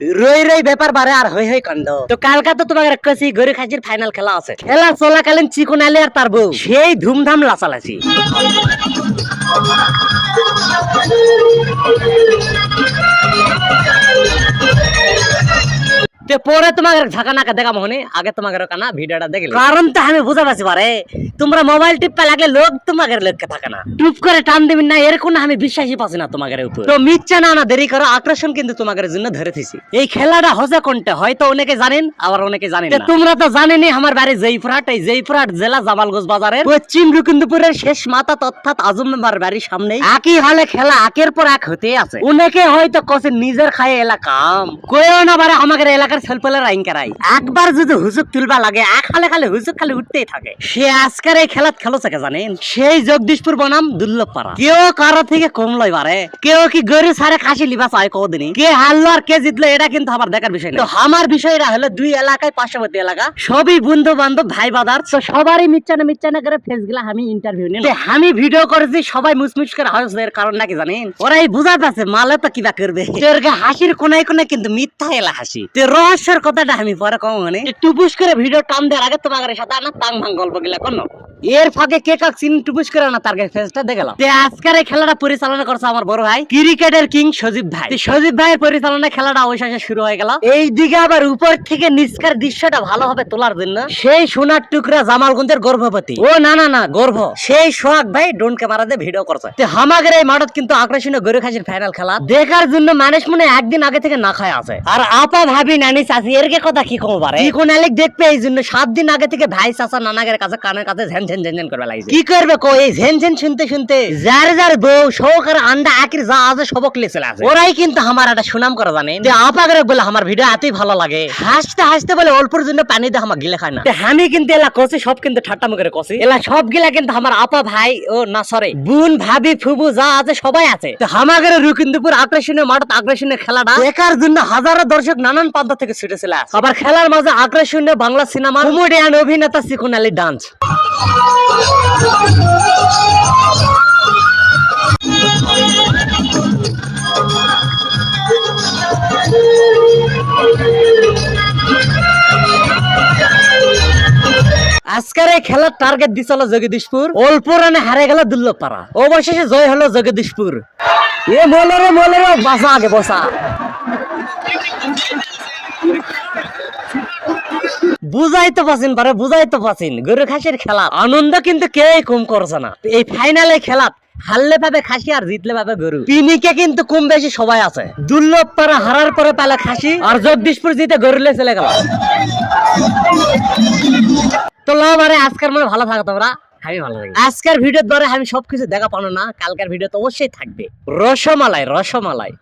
রই রই ব্যাপার বারে আর হই হই কাণ্ড। তো কালকা তো তোমাকে কছি গরু খাসির ফাইনাল খেলা আছে। খেলা চলাকালীন চিকুন আলে আর তার বউ। সেই ধুমধাম লাচালাচি। তে পরে তোমাকে ঝাঁকা নাকা দেখা মনে আগে তোমাকে কানা ভিডিওটা দেখলে কারণ তো আমি বুঝা পাচ্ছি পারে তোমরা মোবাইল টিপা লাগলে লোক তোমাকে লক্ষ্যে থাকে না। টুপ করে টান দিবেন না এর কোনো আমি বিশ্বাসই পাচ্ছি না তোমাদের উপর। তো মিথ্যা না না দেরি করো আকর্ষণ কিন্তু তোমাদের জন্য ধরে থিছি এই খেলাটা হজে কোনটা? হয়তো অনেকে জানেন আবার অনেকে জানেন না। তোমরা তো জানেনই আমার বাড়ি জয়পুরহাট এই জয়পুরহাট জেলা জামালগঞ্জ বাজারের। পশ্চিম রুকুন্দপুরের শেষ মাথা অর্থাৎ আজম মেম্বার বাড়ির সামনে একই হলে খেলা একের পর এক হতে আছে। অনেকে হয়তো কছে নিজের খায় এলাকা কয়েও না বারে আমাদের এলাকার আইন করাই একবার যদি হুজুক তুলবা লাগে এক খালি হুজুক খালি উঠতেই থাকে। সে আজকের এই খেলাত খেলো থাকে জানেন সেই জগদীশপুর বনাম কেউ কারও থেকে কম লয় বারে কেউ কি গরু সারে খাসি লিবা চায় কদিনই কে হারলো আর কে জিতলো এটা কিন্তু আমার দেখার বিষয় না তো আমার বিষয়টা হলো দুই এলাকায় পার্শ্ববর্তী এলাকা। সবই বন্ধু বান্ধব ভাই বাদার তো সবারই মিচ্ছানা মিচ্ছানা করে ফেসগুলা আমি ইন্টারভিউ নিই আমি ভিডিও করেছি সবাই মুসমুস করে হাসছে এর কারণ নাকি জানেন ওরাই বুঝা পাচ্ছে মালে তো কিবা করবে। হাসির কোনায় কোনায় কিন্তু মিথ্যা এলা হাসি। তো রহস্যের কথাটা আমি পরে কম মানে টুপুস করে ভিডিও টান দেওয়ার আগে তোমার সাথে আনা তাং ভাং গল্প গিলা কোনো এর ফাঁকে কে কাক চিন টুপুস করে না তার ফেসটা দেখলাম তে আজকের এই খেলাটা পরিচালনা করছে আমার বড় ভাই ক্রিকেটের কিং সজীব ভাই। সজীব ভাইয়ের পরিচালনায় খেলাটা অবশেষে শুরু হয়ে গেল। এই দিকে আবার উপর থেকে নিষ্কার দৃশ্যটা ভালোভাবে তোলার জন্য। সেই সোনার টুকরা জামালগঞ্জের গর্ভবতী। ও না না না গর্ভ। সেই সোহাগ ভাই ড্রোন ক্যামেরা দিয়ে ভিডিও করছে। তো হামাগের এই মাঠত কিন্তু আকর্ষণীয় গরু খাসির ফাইনাল খেলা। দেখার জন্য মানুষ মনে একদিন আগে থেকে না খায় আছে। আর আপা ভাবি নানি চাচি এর কে কথা কি কম পারে কোন আলেক দেখবে এই জন্য সাত দিন আগে থেকে ভাই চাচা নানাগের কাছে কানের কাছে ঝেন ঝেন ঝেন ঝেন করবে লাগছে কি করবে কো? এই ঝেন ঝেন শুনতে শুনতে। যার যার বউ আন্ডা আকির যা আছে সবক লিয়ে চলে আসে ওরাই কিন্তু আমার একটা সুনাম করা জানে। যে আপাগরে বলে আমার ভিডিও এতই ভালো লাগে। হাসতে হাসতে বলে অল্পর জন্য পানি দিয়ে আমার গিলে খায় না। আমি কিন্তু এলা কষি সব কিন্তু ঠাট্টা মুখে কষি। এলা সব গিলা কিন্তু আমার আপা ভাই ও না সরে বোন ভাবি ফুবু যা আছে সবাই আছে। তো আমাদের রুকিন্দুপুর আকর্ষণীয় মাঠত আকর্ষণীয় খেলাটা। দেখার জন্য হাজারো দর্শক নানান প্রান্ত থেকে ছুটে চলে আবার খেলার মাঝে আকর্ষণীয় বাংলা সিনেমা কমেডিয়ান অভিনেতা সিকুন আলী ডান্স। আজকের এই খেলার টার্গেট দিছিল জগদীশপুর। অল্প রানে হারে গেল দুর্লভ পাড়া অবশেষে জয় হলো জগদীশপুর। এ মোলে রে মোলে বাসা আগে বসা বুঝাই তো পাচ্ছেন পারে বুঝাই তো পাচ্ছেন গরু খাসির খেলা আনন্দ কিন্তু কেউই কম করছে না। এই ফাইনালে খেলাত হারলে পাবে খাসি আর জিতলে পাবে গরু। পিনিকে কিন্তু কম বেশি সবাই আছে। দুর্লভ পারা হারার পরে পালে খাসি আর জগদীশপুর জিতে গরুলে চলে গেল। তো লাভ আজকের মনে ভালো থাকো তোমরা। আমি ভালো থাকি। আজকের ভিডিওর দ্বারা আমি সবকিছু দেখা পানো না। কালকের ভিডিও তো অবশ্যই থাকবে। রসমালাই রসমালাই।